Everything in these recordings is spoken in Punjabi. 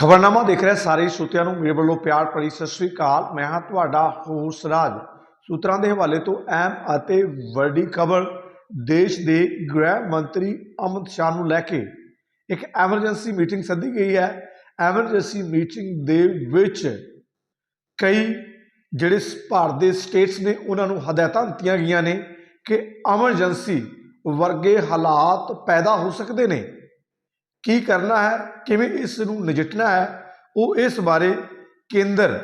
ਖਬਰਨਾਮਾ ਦੇਖ ਰਹੇ ਸਾਰੇ ਸਰੋਤਿਆਂ ਨੂੰ। ਮੇਰੇ ਵੱਲੋਂ ਪਿਆਰ ਭਰੀ ਸਤਿ ਸ੍ਰੀ ਅਕਾਲ। ਮੈਂ ਹਾਂ ਤੁਹਾਡਾ ਹੋਸ ਰਾਜ। ਸੂਤਰਾਂ ਦੇ ਹਵਾਲੇ ਤੋਂ ਅਹਿਮ ਅਤੇ ਵੱਡੀ ਖਬਰ ਦੇਸ਼ ਦੇ ਗ੍ਰਹਿ ਮੰਤਰੀ ਅਮਿਤ ਸ਼ਾਹ ਨੂੰ ਲੈ ਕੇ ਇੱਕ ਐਮਰਜੈਂਸੀ ਮੀਟਿੰਗ ਸੱਦੀ ਗਈ ਹੈ। ਐਮਰਜੈਂਸੀ ਮੀਟਿੰਗ ਦੇ ਵਿੱਚ ਕਈ ਜਿਹੜੇ ਸ- ਭਾਰਤ ਦੇ ਸਟੇਟਸ ਨੇ, ਉਹਨਾਂ ਨੂੰ ਹਦਾਇਤਾਂ ਦਿੱਤੀਆਂ ਗਈਆਂ ਨੇ ਕਿ ਐਮਰਜੈਂਸੀ ਵਰਗੇ ਹਾਲਾਤ ਪੈਦਾ ਹੋ ਸਕਦੇ ਨੇ। ਕੀ ਕਰਨਾ ਹੈ, ਕਿਵੇਂ ਇਸ ਨੂੰ ਨਜਿੱਠਣਾ ਹੈ, ਉਹ ਇਸ ਬਾਰੇ ਕੇਂਦਰ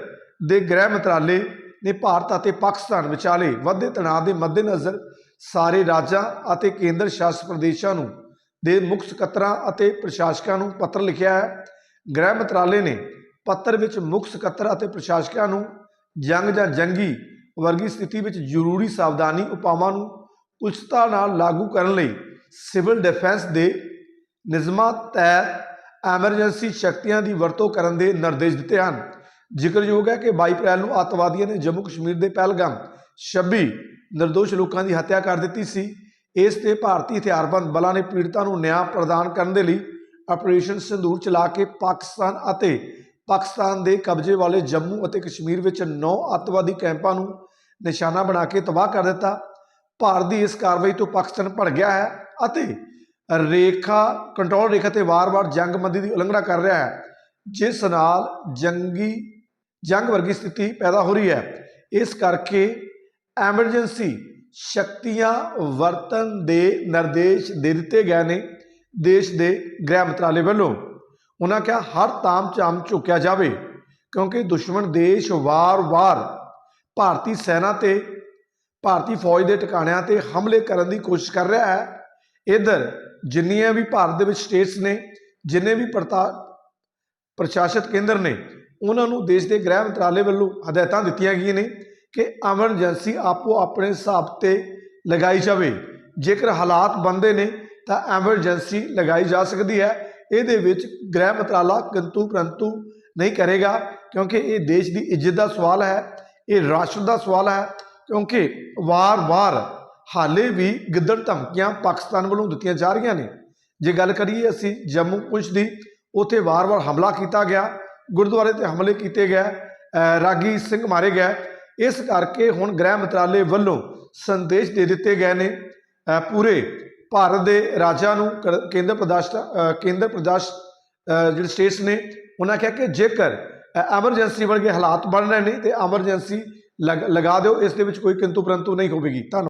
ਦੇ ਗ੍ਰਹਿ ਮੰਤਰਾਲੇ ਨੇ ਭਾਰਤ ਅਤੇ ਪਾਕਿਸਤਾਨ ਵਿਚਾਲੇ ਵੱਧਦੇ ਤਣਾਅ ਦੇ ਮੱਦੇਨਜ਼ਰ ਸਾਰੇ ਰਾਜਾਂ ਅਤੇ ਕੇਂਦਰ ਸ਼ਾਸਿਤ ਪ੍ਰਦੇਸ਼ਾਂ ਨੂੰ ਦੇ ਮੁੱਖ ਸਕੱਤਰਾਂ ਅਤੇ ਪ੍ਰਸ਼ਾਸਕਾਂ ਨੂੰ ਪੱਤਰ ਲਿਖਿਆ ਹੈ। ਗ੍ਰਹਿ ਮੰਤਰਾਲੇ ਨੇ ਪੱਤਰ ਵਿੱਚ ਮੁੱਖ ਸਕੱਤਰ ਅਤੇ ਪ੍ਰਸ਼ਾਸਕਾਂ ਨੂੰ ਜੰਗ ਜਾਂ ਜੰਗੀ ਵਰਗੀ ਸਥਿਤੀ ਵਿੱਚ ਜ਼ਰੂਰੀ ਸਾਵਧਾਨੀ ਉਪਾਵਾਂ ਨੂੰ ਉਚਿਤਤਾ ਨਾਲ ਲਾਗੂ ਕਰਨ ਲਈ ਸਿਵਲ ਡਿਫੈਂਸ ਦੇ ਨਿਯਮਾਂ ਤਹਿਤ ਐਮਰਜੈਂਸੀ ਸ਼ਕਤੀਆਂ ਦੀ ਵਰਤੋਂ ਕਰਨ ਦੇ ਨਿਰਦੇਸ਼ ਦਿੱਤੇ ਹਨ। ਜ਼ਿਕਰਯੋਗ ਹੈ ਕਿ 22 ਅਪ੍ਰੈਲ ਨੂੰ ਅੱਤਵਾਦੀਆਂ ਨੇ ਜੰਮੂ ਕਸ਼ਮੀਰ ਦੇ ਪਹਿਲਗਾਮ 26 ਨਿਰਦੋਸ਼ ਲੋਕਾਂ ਦੀ ਹੱਤਿਆ ਕਰ ਦਿੱਤੀ ਸੀ। ਇਸ ਤੇ ਭਾਰਤੀ ਹਥਿਆਰਬੰਦ ਬਲਾਂ ਨੇ ਪੀੜਤਾਂ ਨੂੰ ਨਿਆਂ ਪ੍ਰਦਾਨ ਕਰਨ ਦੇ ਲਈ ਆਪਰੇਸ਼ਨ ਸਿੰਦੂਰ ਚਲਾ ਕੇ ਪਾਕਿਸਤਾਨ ਅਤੇ ਪਾਕਿਸਤਾਨ ਦੇ ਕਬਜ਼ੇ ਵਾਲੇ ਜੰਮੂ ਅਤੇ ਕਸ਼ਮੀਰ ਵਿੱਚ 9 ਅੱਤਵਾਦੀ ਕੈਂਪਾਂ ਨੂੰ ਨਿਸ਼ਾਨਾ ਬਣਾ ਕੇ ਤਬਾਹ ਕਰ ਦਿੱਤਾ। ਭਾਰਤ ਦੀ ਇਸ ਕਾਰਵਾਈ ਤੋਂ ਪਾਕਿਸਤਾਨ ਭੜ ਗਿਆ ਹੈ ਅਤੇ ਰੇਖਾ ਕੰਟਰੋਲ ਰੇਖਾ ਤੇ ਵਾਰ-ਵਾਰ ਜੰਗਬੰਦੀ ਦੀ ਉਲੰਘਣਾ ਕਰ ਰਿਹਾ ਹੈ, ਜਿਸ ਨਾਲ ਜੰਗੀ, ਜੰਗ ਵਰਗੀ ਸਥਿਤੀ ਪੈਦਾ ਹੋ ਰਹੀ ਹੈ। ਇਸ ਕਰਕੇ ਐਮਰਜੈਂਸੀ ਸ਼ਕਤੀਆਂ ਵਰਤਨ ਦੇ ਨਿਰਦੇਸ਼ ਦੇ ਦਿੱਤੇ ਗਏ ਨੇ ਦੇਸ਼ ਦੇ ਗ੍ਰਹਿ ਮੰਤਰਾਲੇ ਵੱਲੋਂ। ਉਹਨਾਂ ਕਿਹਾ, ਹਰ ਤਾਮ ਝਾਮ ਝੁਕਿਆ ਜਾਵੇ, ਕਿਉਂਕਿ ਦੁਸ਼ਮਣ ਦੇਸ਼ ਵਾਰ-ਵਾਰ ਭਾਰਤੀ ਸੈਨਾ ਤੇ ਭਾਰਤੀ ਫੌਜ ਦੇ ਟਿਕਾਣਿਆਂ ਤੇ ਹਮਲੇ ਕਰਨ ਦੀ ਕੋਸ਼ਿਸ਼ ਕਰ ਰਿਹਾ ਹੈ। ਇਧਰ ਜਿੰਨੀਆਂ ਵੀ ਭਾਰਤ ਦੇ ਵਿੱਚ ਸਟੇਟਸ ਨੇ, ਜਿੰਨੇ ਵੀ ਪ੍ਰਤਾ ਪ੍ਰਸ਼ਾਸਿਤ ਕੇਂਦਰ ਨੇ, ਉਹਨਾਂ ਨੂੰ ਦੇਸ਼ ਦੇ ਗ੍ਰਹਿ ਮੰਤਰਾਲੇ ਵੱਲੋਂ ਹਦਾਇਤਾਂ ਦਿੱਤੀਆਂ ਗਈਆਂ ਨੇ ਕਿ ਐਮਰਜੈਂਸੀ ਆਪੋ ਆਪਣੇ ਹਿਸਾਬ ਤੇ ਲਗਾਈ ਜਾਵੇ। ਜੇਕਰ ਹਾਲਾਤ ਬੰਦੇ ਨੇ, ਤਾਂ ਐਮਰਜੈਂਸੀ ਲਗਾਈ ਜਾ ਸਕਦੀ ਹੈ। ਇਹਦੇ ਵਿੱਚ ਗ੍ਰਹਿ ਮੰਤਰਾਲਾ ਕਿੰਤੂ ਪ੍ਰੰਤੂ ਨਹੀਂ ਕਰੇਗਾ, ਕਿਉਂਕਿ ਇਹ ਦੇਸ਼ ਦੀ ਇੱਜ਼ਤ ਦਾ ਸਵਾਲ ਹੈ, ਇਹ ਰਾਸ਼ਟਰ ਦਾ ਸਵਾਲ ਹੈ, ਕਿਉਂਕਿ ਵਾਰ-ਵਾਰ ਹਾਲੇ ਵੀ ਗਿੱਦੜ ਧਮਕੀਆਂ ਪਾਕਿਸਤਾਨ ਵੱਲੋਂ ਦਿੱਤੀਆਂ ਜਾ ਰਹੀਆਂ ਨੇ। ਜੇ ਗੱਲ ਕਰੀਏ ਅਸੀਂ ਜੰਮੂ ਪੁੰਛ ਦੀ, ਉੱਥੇ ਵਾਰ-ਵਾਰ ਹਮਲਾ ਕੀਤਾ ਗਿਆ, ਗੁਰਦੁਆਰੇ ਤੇ ਹਮਲੇ ਕੀਤੇ ਗਏ ਰਾਗੀ ਸਿੰਘ ਮਾਰੇ ਗਏ। ਇਸ ਕਰਕੇ ਹੁਣ ਗ੍ਰਹਿ ਮੰਤਰਾਲੇ ਵੱਲੋਂ ਸੰਦੇਸ਼ ਦੇ ਦਿੱਤੇ ਗਏ ਨੇ। ਪੂਰੇ ਭਾਰਤ ਦੇ ਰਾਜਾਂ ਨੂੰ ਕੇਂਦਰ ਪ੍ਰਦੇਸ਼ ਕੇਂਦਰ ਪ੍ਰਦੇਸ਼ ਜਿਹੜੇ ਸਟੇਟਸ ਨੇ, ਉਹਨਾਂ ਕਿਹਾ ਕਿ ਜੇਕਰ ਐਮਰਜੈਂਸੀ ਵਰਗੇ ਹਾਲਾਤ ਬਣ ਰਹੇ ਨੇ ਤੇ ਐਮਰਜੈਂਸੀ ਲਗਾ ਦਿਓ, ਇਸ ਦੇ ਵਿੱਚ ਕੋਈ ਕਿੰਤੂ ਪਰੰਤੂ ਨਹੀਂ ਹੋਵੇਗੀ। ਧੰਨਵਾਦ